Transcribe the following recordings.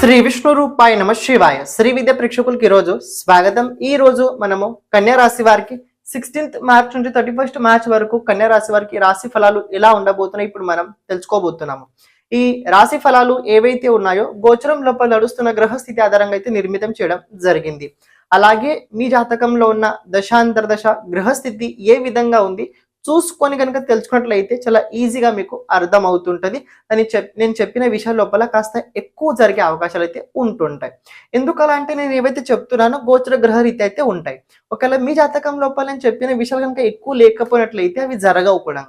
శ్రీ విష్ణు రూపాయ నమ శివాయ. శ్రీ విద్య ప్రేక్షకులకి ఈరోజు స్వాగతం. ఈ రోజు మనము కన్యా రాశి వారికి సిక్స్టీన్త్ మార్చ్ నుండి థర్టీ ఫస్ట్ మార్చ్ వరకు కన్యా రాశి వారికి రాశి ఫలాలు ఎలా ఉండబోతున్నాయి ఇప్పుడు మనం తెలుసుకోబోతున్నాము. ఈ రాశి ఫలాలు ఏవైతే ఉన్నాయో గోచరం లోపల నడుస్తున్న గ్రహస్థితి ఆధారంగా అయితే నిర్మితం చేయడం జరిగింది. అలాగే మీ జాతకంలో ఉన్న దశాంతర దశ గ్రహస్థితి ఏ విధంగా ఉంది? చూసుకొని కనుక తెలుసుకున్నట్లయితే చాలా ఈజీగా మీకు అర్థం అవుతుంటుంది అని చెప్ నేను చెప్పిన విషయాల లోపల కాస్త ఎక్కువ జరిగే అవకాశాలు అయితే ఉంటుంటాయి. ఎందుకలా అంటే నేను ఏవైతే చెప్తున్నానో గోచర గ్రహ రీతి అయితే ఉంటాయి. ఒకవేళ మీ జాతకం లోపల నేను చెప్పిన విషయాలు కనుక ఎక్కువ లేకపోయినట్లయితే అవి జరగవు కూడా.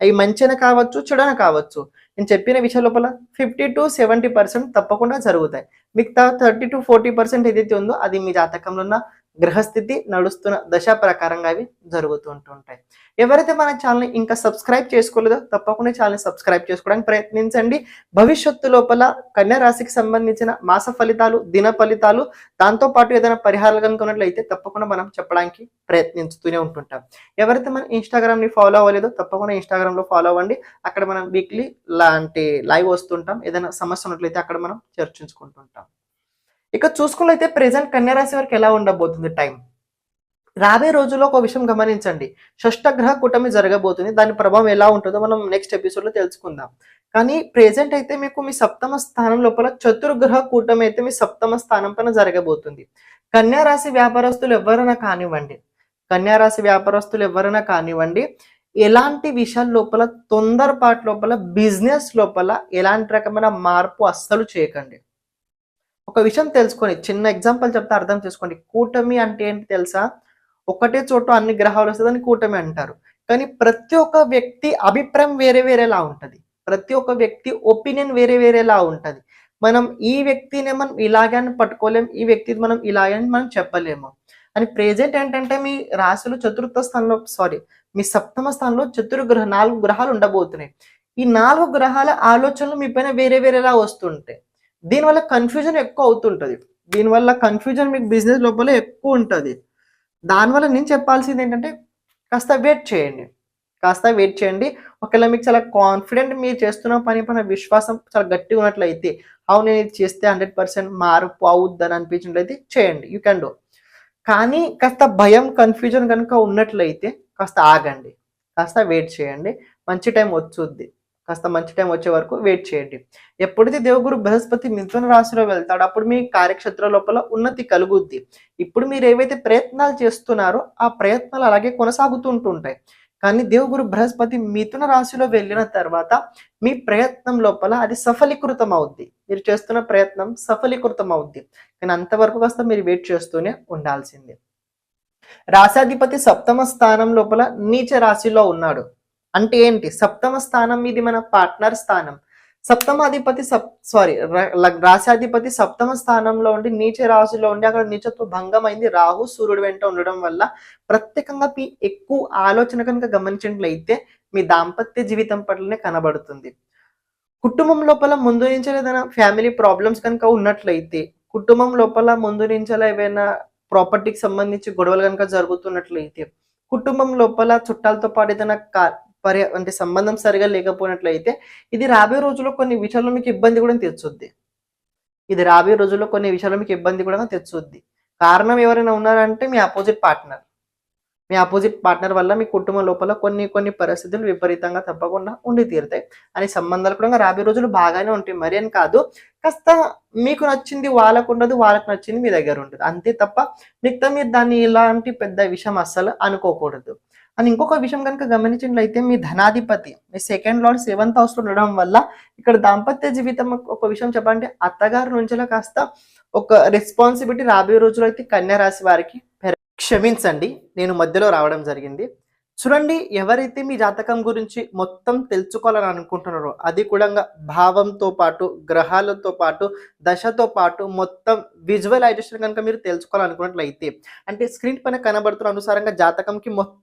అవి మంచిన కావచ్చు చెడన కావచ్చు. నేను చెప్పిన విషయాల లోపల ఫిఫ్టీ టు సెవెంటీ పర్సెంట్ తప్పకుండా జరుగుతాయి. మిగతా థర్టీ టు ఫోర్టీ పర్సెంట్ ఏదైతే ఉందో అది మీ జాతకంలో ఉన్న గ్రహస్థితి నడుస్తున్న దశ ప్రకారంగా అవి జరుగుతూ ఉంటుంటాయి ఎవరైతే మన ఛానల్ని ఇంకా సబ్స్క్రైబ్ చేసుకోలేదో తప్పకుండా ఛానల్ని సబ్స్క్రైబ్ చేసుకోవడానికి ప్రయత్నించండి. భవిష్యత్తు లోపల కన్యా రాశికి సంబంధించిన మాస ఫలితాలు దిన ఫలితాలు దాంతో పాటు ఏదైనా పరిహారాలు కనుకున్నట్లయితే తప్పకుండా మనం చెప్పడానికి ప్రయత్నిస్తూనే ఉంటుంటాం. ఎవరైతే మన ఇన్స్టాగ్రామ్ని ఫాలో అవ్వలేదో తప్పకుండా ఇన్స్టాగ్రామ్లో ఫాలో అవ్వండి. అక్కడ మనం వీక్లీ లాంటి లైవ్ వస్తుంటాం. ఏదైనా సమస్య ఉన్నట్లయితే అక్కడ మనం చర్చించుకుంటుంటాం. ఇక చూసుకున్నట్లయితే ప్రెసెంట్ కన్యా రాశి వారికి ఎలా ఉండబోతుంది టైం రాబోయే రోజుల్లో ఒక విషయం గమనించండి. షష్టగ్రహ కూటమి జరగబోతుంది. దాని ప్రభావం ఎలా ఉంటుందో మనం నెక్స్ట్ ఎపిసోడ్లో తెలుసుకుందాం. కానీ ప్రెజెంట్ అయితే మీకు మీ సప్తమ స్థానం లోపల చతుర్గ్రహ కూటమి అయితే మీ సప్తమ స్థానం పైన జరగబోతుంది. కన్యారాశి వ్యాపారస్తులు ఎవరైనా కానివ్వండి. కన్యారాశి వ్యాపారస్తులు ఎవరైనా కానివ్వండి. ఎలాంటి విషయాల లోపల తొందరపాటు లోపల బిజినెస్ లోపల ఎలాంటి రకమైన మార్పు అస్సలు చేయకండి. ఒక విషయం తెలుసుకోండి చిన్న ఎగ్జాంపుల్ చెప్తే అర్థం చేసుకోండి. కూటమి అంటే ఏంటి తెలుసా? ఒకటే చోట అన్ని గ్రహాలు వస్తుందని కూటమి అంటారు. కానీ ప్రతి ఒక్క వ్యక్తి అభిప్రాయం వేరే వేరేలా ఉంటుంది. ప్రతి ఒక్క వ్యక్తి ఒపీనియన్ వేరే వేరేలా ఉంటుంది. మనం ఈ వ్యక్తిని మనం ఇలాగే అని పట్టుకోలేం ఈ వ్యక్తి మనం ఇలాగే అని మనం చెప్పలేము. అని ప్రెజెంట్ ఏంటంటే మీ రాశులు చతుర్థ స్థానంలో సారీ మీ సప్తమ స్థానంలో చతుర్గ్రహ నాలుగు గ్రహాలు ఉండబోతున్నాయి. ఈ నాలుగు గ్రహాల ఆలోచనలు మీ పైన వేరే వేరేలా వస్తుంటాయి. దీనివల్ల కన్ఫ్యూజన్ ఎక్కువ అవుతుంటుంది. దీనివల్ల కన్ఫ్యూజన్ మీకు బిజినెస్ లోపల ఎక్కువ ఉంటుంది. దానివల్ల నేను చెప్పాల్సింది ఏంటంటే కాస్త వెయిట్ చేయండి. కాస్త వెయిట్ చేయండి. ఒకవేళ మీకు చాలా కాన్ఫిడెంట్ మీరు చేస్తున్న పని పైన విశ్వాసం చాలా గట్టిగా ఉన్నట్లయితే అవును నేను ఇది చేస్తే హండ్రెడ్ పర్సెంట్ మార్పు అవుద్దని అనిపించినట్లయితే చేయండి. యూ కెన్ డూ కానీ కాస్త భయం కన్ఫ్యూజన్ కనుక ఉన్నట్లయితే కాస్త ఆగండి. కాస్త వెయిట్ చేయండి. మంచి టైం వచ్చుద్ది. కాస్త మంచి టైం వచ్చే వరకు వెయిట్ చేయండి. ఎప్పుడైతే దేవగురు బృహస్పతి మిథున రాశిలో వెళ్తాడో అప్పుడు మీ కార్యక్షేత్ర లోపల ఉన్నతి కలుగుద్ది. ఇప్పుడు మీరు ఏవైతే ప్రయత్నాలు చేస్తున్నారో ఆ ప్రయత్నాలు అలాగే కొనసాగుతుంటుంటాయి కానీ దేవగురు బృహస్పతి మిథున రాశిలో వెళ్ళిన తర్వాత మీ ప్రయత్నం లోపల అది సఫలీకృతం అవుద్ది. మీరు చేస్తున్న ప్రయత్నం సఫలీకృతం అవుద్ది. కానీ అంతవరకు కాస్త మీరు వెయిట్ చేస్తూనే ఉండాల్సిందే. రాశాధిపతి సప్తమ స్థానం లోపల నీచ రాశిలో ఉన్నాడు. అంటే ఏంటి? సప్తమ స్థానం ఇది మన పార్ట్నర్ స్థానం. సప్తమాధిపతి సప్ సారీ రాశాధిపతి సప్తమ స్థానంలో ఉండి నీచ రాశిలో ఉండి అక్కడ నీచత్వ భంగం అయింది రాహు సూర్యుడు వెంట ఉండడం వల్ల ప్రత్యేకంగా మీ ఎక్కువ ఆలోచన కనుక గమనించినట్లయితే మీ దాంపత్య జీవితం పట్లనే కనబడుతుంది. కుటుంబం లోపల ముందు నుంచి ఏదైనా ఫ్యామిలీ ప్రాబ్లమ్స్ కనుక ఉన్నట్లయితే కుటుంబం లోపల ముందు నుంచి ఏవైనా ప్రాపర్టీకి సంబంధించి గొడవలు కనుక జరుగుతున్నట్లయితే కుటుంబం లోపల చుట్టాలతో పాటు ఏదైనా పర్య అంటే సంబంధం సరిగా లేకపోయినట్లయితే ఇది రాబోయే రోజుల్లో కొన్ని విషయాల్లో మీకు ఇబ్బంది కూడా తెచ్చుద్ది. ఇది రాబోయే రోజుల్లో కొన్ని విషయాల్లో మీకు ఇబ్బంది కూడా తెచ్చుద్ది. కారణం ఎవరైనా ఉన్నారంటే మీ అపోజిట్ పార్ట్నర్ మీ అపోజిట్ పార్ట్నర్ వల్ల మీ కుటుంబం లోపల కొన్ని కొన్ని పరిస్థితులు విపరీతంగా తప్పకుండా ఉండి తీరుతాయి. అని సంబంధాలు కూడా రాబోయే రోజులు బాగానే ఉంటాయి. మరి అని కాదు కాస్త మీకు నచ్చింది వాళ్ళకు ఉండదు వాళ్ళకు నచ్చింది మీ దగ్గర ఉంటుంది అంతే తప్ప మిగతా మీరు దాన్ని ఇలాంటి పెద్ద విషయం అస్సలు అనుకోకూడదు. అని ఇంకొక విషయం కనుక గమనించినట్లయితే మీ ధనాధిపతి మీ సెకండ్ లార్డ్ సెవెంత్ హౌస్లో ఉండడం వల్ల ఇక్కడ దాంపత్య జీవితం ఒక విషయం చెప్పాలంటే అత్తగారి నుంచిలా కాస్త ఒక రెస్పాన్సిబిలిటీ రాబోయే రోజులు అయితే కన్యా రాశి వారికి క్షమించండి. నేను మధ్యలో రావడం జరిగింది. చూడండి ఎవరైతే మీ జాతకం గురించి మొత్తం తెలుసుకోవాలని అనుకుంటున్నారో అది కూడా భావంతో పాటు గ్రహాలతో పాటు దశతో పాటు మొత్తం విజువలైజేషన్ కనుక మీరు తెలుసుకోవాలనుకున్నట్లయితే అంటే స్క్రీన్ పైన కనబడుతున్న అనుసారంగా జాతకంకి మొత్తం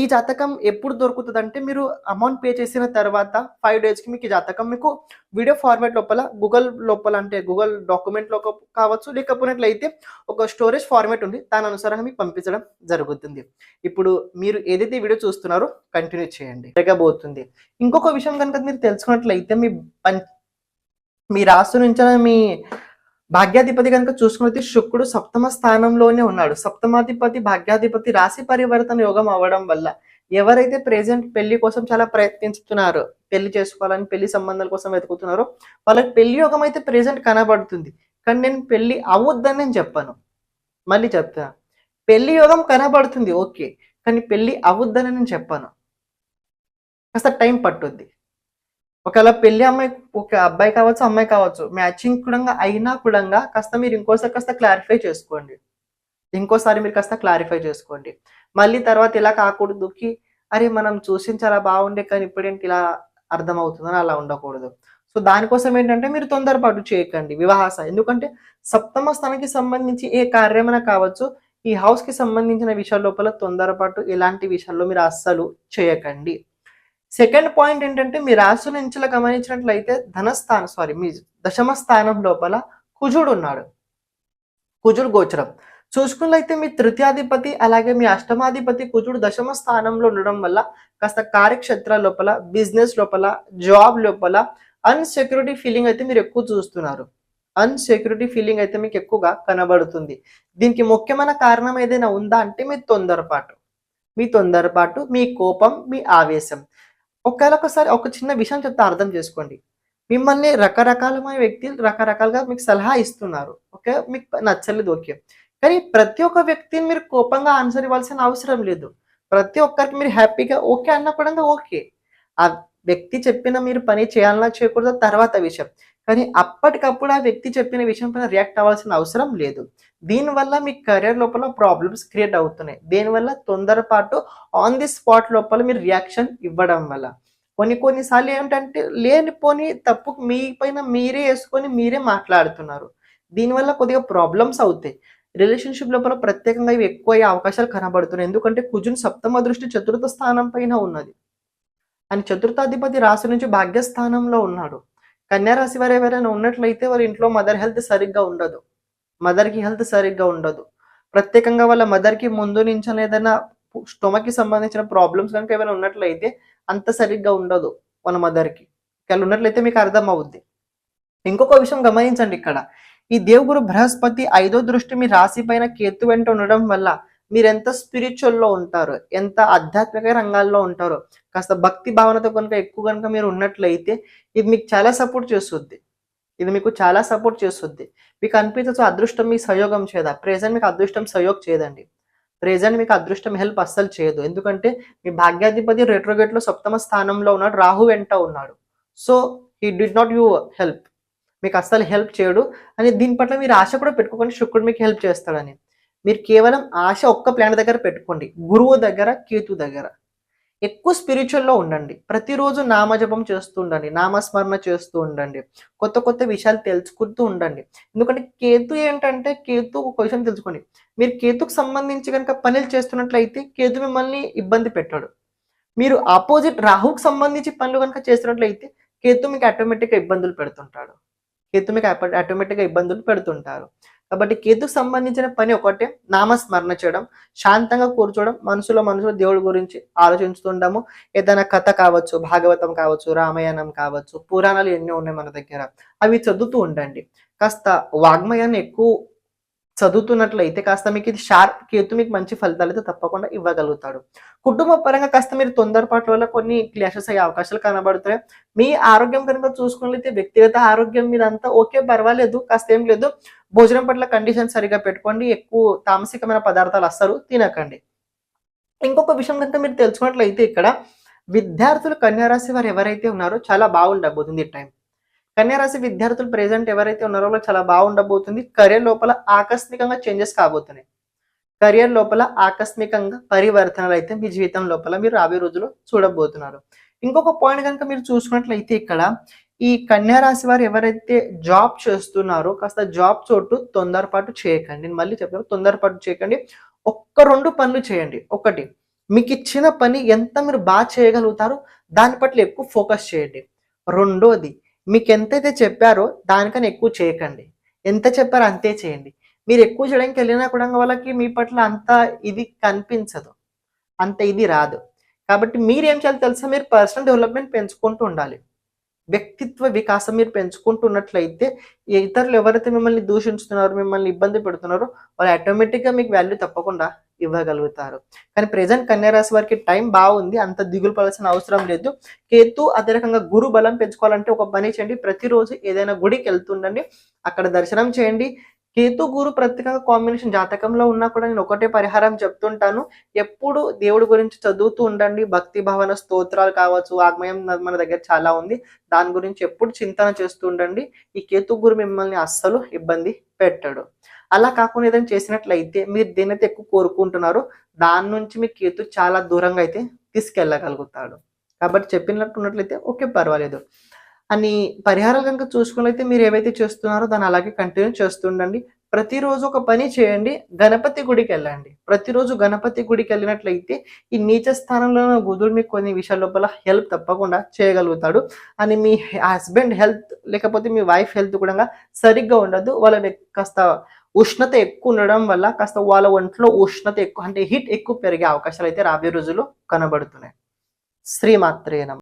ఈ జాతకం ఎప్పుడు దొరుకుతుంది అంటే మీరు అమౌంట్ పే చేసిన తర్వాత ఫైవ్ డేస్కి మీకు ఈ జాతకం మీకు వీడియో ఫార్మాట్ లోపల గూగుల్ లోపల అంటే గూగుల్ డాక్యుమెంట్లో కావచ్చు లేకపోయినట్లయితే ఒక స్టోరేజ్ ఫార్మాట్ ఉంది. దాని అనుసారంగా మీకు పంపించడం జరుగుతుంది. ఇప్పుడు మీరు ఏదైతే వీడియో చూస్తున్నారో కంటిన్యూ చేయండి. జరగబోతుంది. ఇంకొక విషయం కనుక మీరు తెలుసుకున్నట్లయితే మీ పం మీ రాష్ట్రం నుంచి మీ భాగ్యాధిపతి కనుక చూసుకున్నది శుక్రుడు సప్తమ స్థానంలోనే ఉన్నాడు. సప్తమాధిపతి భాగ్యాధిపతి రాశి పరివర్తన యోగం అవ్వడం వల్ల ఎవరైతే ప్రెసెంట్ పెళ్ళి కోసం చాలా ప్రయత్నిస్తున్నారో పెళ్ళి చేసుకోవాలని పెళ్ళి సంబంధాల కోసం వెతుకుతున్నారో వాళ్ళకి పెళ్ళి యోగం అయితే ప్రెసెంట్ కనబడుతుంది. కానీ నేను పెళ్ళి అవ్వద్దని నేను చెప్పాను. మళ్ళీ చెప్తా. పెళ్ళి యోగం కనబడుతుంది ఓకే. కానీ పెళ్ళి అవ్వద్దని నేను చెప్పాను. కాస్త టైం పట్టుద్ది. ఒకవేళ పెళ్ళి అమ్మాయి ఒక అబ్బాయి కావచ్చు అమ్మాయి కావచ్చు మ్యాచింగ్ కూడా అయినా కూడా కాస్త మీరు ఇంకోసారి కాస్త క్లారిఫై చేసుకోండి. ఇంకోసారి మీరు కాస్త క్లారిఫై చేసుకోండి. మళ్ళీ తర్వాత ఇలా కాకూడదు అరే మనం చూసిన చాలా బాగుండే కానీ ఇప్పుడేంటి ఇలా అర్థమవుతుందని అలా ఉండకూడదు. సో దానికోసం ఏంటంటే మీరు తొందరపాటు చేయకండి వివాహాస ఎందుకంటే సప్తమ స్థానానికి సంబంధించి ఏ కార్యమైనా కావచ్చు ఈ హౌస్కి సంబంధించిన విషయాల లోపల తొందరపాటు ఎలాంటి విషయాల్లో మీరు అస్సలు చేయకండి. సెకండ్ పాయింట్ ఏంటంటే మీ రాశి నుంచి గమనించినట్లయితే ధనస్థానం సారీ మీ దశమ స్థానం లోపల కుజుడు ఉన్నాడు. కుజుడు గోచరం. చూసుకున్నట్లయితే మీ తృతీయాధిపతి అలాగే మీ అష్టమాధిపతి కుజుడు దశమ స్థానంలో ఉండడం వల్ల కాస్త కార్యక్షేత్ర లోపల బిజినెస్ లోపల జాబ్ లోపల అన్సెక్యూరిటీ ఫీలింగ్ అయితే మీరు ఎక్కువ చూస్తున్నారు. అన్సెక్యూరిటీ ఫీలింగ్ అయితే మీకు ఎక్కువగా కనబడుతుంది. దీనికి ముఖ్యమైన కారణం ఏదైనా ఉందా అంటే మీ తొందరపాటు. మీ తొందరపాటు మీ కోపం మీ ఆవేశం. ఒకవేళ ఒకసారి ఒక చిన్న విషయం చెప్తే అర్థం చేసుకోండి. మిమ్మల్ని రకరకాలమైన వ్యక్తులు రకరకాలుగా మీకు సలహా ఇస్తున్నారు. ఓకే? మీకు నచ్చలేదు ఓకే. కానీ ప్రతి ఒక్క వ్యక్తిని మీరు కోపంగా ఆన్సర్ ఇవ్వాల్సిన అవసరం లేదు. ప్రతి ఒక్కరికి మీరు హ్యాపీగా ఓకే అన్నప్పుడు ఓకే. ఆ వ్యక్తి చెప్పిన మీరు పని చేయాలన్నా చేయకూడదు తర్వాత విషయం. కానీ అప్పటికప్పుడు ఆ వ్యక్తి చెప్పిన విషయం పైన రియాక్ట్ అవ్వాల్సిన అవసరం లేదు. దీనివల్ల మీ కెరీర్ లోపల ప్రాబ్లమ్స్ క్రియేట్ అవుతున్నాయి. దీనివల్ల తొందరపాటు ఆన్ ది స్పాట్ లోపల మీరు రియాక్షన్ ఇవ్వడం వల్ల. కొన్ని కొన్నిసార్లు ఏంటంటే లేనిపోని తప్పు మీ పైన మీరే వేసుకొని మీరే మాట్లాడుతున్నారు. దీనివల్ల కొద్దిగా ప్రాబ్లమ్స్ అవుతాయి. రిలేషన్షిప్ లోపల ప్రత్యేకంగా ఇవి ఎక్కువ అయ్యే అవకాశాలు కనబడుతున్నాయి. ఎందుకంటే కుజుని సప్తమ దృష్టి చతుర్థ స్థానం పైన ఉన్నది. అని చతుర్థాధిపతి రాశి నుంచి భాగ్యస్థానంలో ఉన్నాడు. కన్యా రాశి వారు ఎవరైనా ఉన్నట్లయితే వారి ఇంట్లో మదర్ హెల్త్ సరిగ్గా ఉండదు. మదర్కి హెల్త్ సరిగ్గా ఉండదు. ప్రత్యేకంగా వాళ్ళ మదర్కి ముందు నుంచి ఏదైనా స్టొమక్కి సంబంధించిన ప్రాబ్లమ్స్ కనుక ఏమైనా ఉన్నట్లయితే అంత సరిగ్గా ఉండదు మన మదర్కి. వాళ్ళు ఉన్నట్లయితే మీకు అర్థం అవుద్ది ఇంకొక విషయం గమనించండి ఇక్కడ. ఈ దేవుగురు బృహస్పతి ఐదో దృష్టి మీ రాశి పైన కేతు వెంట ఉండడం వల్ల మీరు ఎంత స్పిరిచువల్లో ఉంటారు? ఎంత ఆధ్యాత్మిక రంగాల్లో ఉంటారో? కాస్త భక్తి భావనతో కనుక ఎక్కువ కనుక మీరు ఉన్నట్లయితే ఇది మీకు చాలా సపోర్ట్ చేస్తుంది. ఇది మీకు చాలా సపోర్ట్ చేస్తుంది. మీకు అనిపించచ్చు అదృష్టం మీకు సహయోగం చేయదా? ప్రెజెంట్ మీకు అదృష్టం సహయోగం చేయదండి. ప్రెజెంట్ మీకు అదృష్టం హెల్ప్ అస్సలు చేయదు. ఎందుకంటే మీ భాగ్యాధిపతి రెట్రోగేట్లో సప్తమ స్థానంలో ఉన్నాడు. రాహు వెంట ఉన్నాడు. So he did not you help మీకు అస్సలు హెల్ప్ చేయడు. అని దీని పట్ల మీరు ఆశ కూడా పెట్టుకోకండి. శుక్రుడు మీకు హెల్ప్ చేస్తాడని. మీరు కేవలం ఆశ ఒక్క ప్లాన్ దగ్గర పెట్టుకోండి. గురువు దగ్గర కేతు దగ్గర. ఎక్కువ స్పిరిచువల్లో ఉండండి. ప్రతిరోజు నామజపం చేస్తూ ఉండండి నామస్మరణ చేస్తూ ఉండండి. కొత్త కొత్త విషయాలు తెలుసుకుంటూ ఉండండి. ఎందుకంటే కేతు ఏంటంటే కేతు ఒక విషయం తెలుసుకోండి. మీరు కేతుకు సంబంధించి కనుక పనులు చేస్తున్నట్లయితే కేతు మిమ్మల్ని ఇబ్బంది పెట్టాడు. మీరు ఆపోజిట్ రాహుకు సంబంధించి పనులు కనుక చేస్తున్నట్లయితే కేతు మీకు ఆటోమేటిక్గా ఇబ్బందులు పెడుతుంటాడు. కేతు మీకు ఆటోమేటిక్గా ఇబ్బందులు పెడుతుంటారు. కాబట్టి కేతుకు సంబంధించిన పని ఒకటే నామస్మరణ చేయడం శాంతంగా కూర్చోవడం మనసులో మనసులో దేవుడి గురించి ఆలోచించుతుండము. ఏదైనా కథ కావచ్చు భాగవతం కావచ్చు రామాయణం కావచ్చు పురాణాలు ఎన్నో ఉన్నాయి మన దగ్గర. అవి చదువుతూ ఉండండి. కాస్త వాగ్మయాన్ని ఎక్కువ చదువుతున్నట్లయితే కాస్త మీకు ఇది షార్ప్ కేతు మీకు మంచి ఫలితాలు అయితే తప్పకుండా ఇవ్వగలుగుతాడు. కుటుంబ పరంగా కాస్త మీరు తొందరపాటు వల్ల కొన్ని క్లాషెస్ అయ్యే అవకాశాలు కనబడుతున్నాయి. మీ ఆరోగ్యం కనుక చూసుకున్నట్లయితే వ్యక్తిగత ఆరోగ్యం మీద అంతా ఓకే పర్వాలేదు కాస్త ఏం లేదు. భోజనం పట్ల కండిషన్ సరిగా పెట్టుకోండి ఎక్కువ తామసికమైన పదార్థాలు అస్సలు తినకండి. ఇంకొక విషయం కనుక మీరు తెలుసుకున్నట్లయితే ఇక్కడ విద్యార్థులు కన్యారాశి వారు ఎవరైతే ఉన్నారో చాలా బాగుండబోతుంది ఈ టైం. కన్యారాశి విద్యార్థులు ప్రెసెంట్ ఎవరైతే ఉన్నారో వాళ్ళు చాలా బాగుండబోతుంది. కెరియర్ లోపల ఆకస్మికంగా చేంజెస్ కాబోతున్నాయి. కెరియర్ లోపల ఆకస్మికంగా పరివర్తనలు అయితే మీ జీవితం లోపల మీరు రాబోయే రోజుల్లో చూడబోతున్నారు. ఇంకొక పాయింట్ కనుక మీరు చూసుకున్నట్లయితే ఇక్కడ ఈ కన్యారాశి వారు ఎవరైతే జాబ్ చేస్తున్నారో కాస్త జాబ్ చోటు తొందరపాటు చేయకండి. నేను మళ్ళీ చెప్తాను తొందరపాటు చేయకండి. ఒక్క రెండు పనులు చేయండి. ఒకటి మీకు ఇచ్చిన పని ఎంత మీరు బాగా చేయగలుగుతారో దాని పట్ల ఎక్కువ ఫోకస్ చేయండి. రెండోది మీకు ఎంతైతే చెప్పారో దానికన్నా ఎక్కువ చేయకండి. ఎంత చెప్పారో అంతే చేయండి. మీరు ఎక్కువ చేయడానికి వెళ్ళినా కూడా వాళ్ళకి మీ పట్ల అంత ఇది కనిపించదు. అంత ఇది రాదు. కాబట్టి మీరు ఏం చేయాలి తెలుసా? మీరు పర్సనల్ డెవలప్మెంట్ పెంచుకుంటూ ఉండాలి. వ్యక్తిత్వ వికాసం మీరు పెంచుకుంటున్నట్లయితే ఇతరులు ఎవరైతే మిమ్మల్ని దూషించుతున్నారో మిమ్మల్ని ఇబ్బంది పెడుతున్నారో వాళ్ళు ఆటోమేటిక్గా మీకు వాల్యూ తప్పకుండా ఇవ్వగలుగుతారు. కానీ ప్రజెంట్ కన్యారాశి వారికి టైం బాగుంది అంత దిగులు పడాల్సిన అవసరం లేదు. కేతు అదే రకంగా గురు బలం పెంచుకోవాలంటే ఒక పని చేయండి. ప్రతిరోజు ఏదైనా గుడికి వెళ్తుండండి అక్కడ దర్శనం చేయండి. కేతు గురు ప్రత్యేకంగా కాంబినేషన్ జాతకంలో ఉన్నా కూడా నేను ఒకటే పరిహారం చెప్తుంటాను. ఎప్పుడు దేవుడి గురించి చదువుతూ ఉండండి. భక్తి భావన స్తోత్రాలు కావచ్చు ఆగ్మయం మన దగ్గర చాలా ఉంది. దాని గురించి ఎప్పుడు చింతన చేస్తూ ఉండండి. ఈ కేతు గురు మిమ్మల్ని అస్సలు ఇబ్బంది పెట్టాడు. అలా కాకుండా ఏదైనా చేసినట్లయితే మీరు దేనైతే ఎక్కువ కోరుకుంటున్నారో దాని నుంచి మీ కేతు చాలా దూరంగా అయితే తీసుకెళ్ళగలుగుతాడు. కాబట్టి చెప్పినట్టు ఉన్నట్లయితే ఓకే పర్వాలేదు. అని పరిహారాలు కనుక చూసుకున్నట్లయితే మీరు ఏవైతే చేస్తున్నారో దాన్ని అలాగే కంటిన్యూ చేస్తుండండి. ప్రతిరోజు ఒక పని చేయండి. గణపతి గుడికి వెళ్ళండి. ప్రతిరోజు గణపతి గుడికి వెళ్ళినట్లయితే ఈ నీచ స్థానంలో బుధుడు మీకు కొన్ని విషయాల లోపల హెల్ప్ తప్పకుండా చేయగలుగుతాడు. అని మీ హస్బెండ్ హెల్త్ లేకపోతే మీ వైఫ్ హెల్త్ కూడా సరిగ్గా ఉండదు. వాళ్ళ కాస్త ఉష్ణత ఎక్కువ ఉండడం వల్ల కాస్త వాళ్ళ ఒంట్లో ఉష్ణత ఎక్కువ అంటే హీట్ ఎక్కువ పెరిగే అవకాశాలు అయితే రాబోయే రోజుల్లో కనబడుతున్నాయి. శ్రీమాత్రే నమః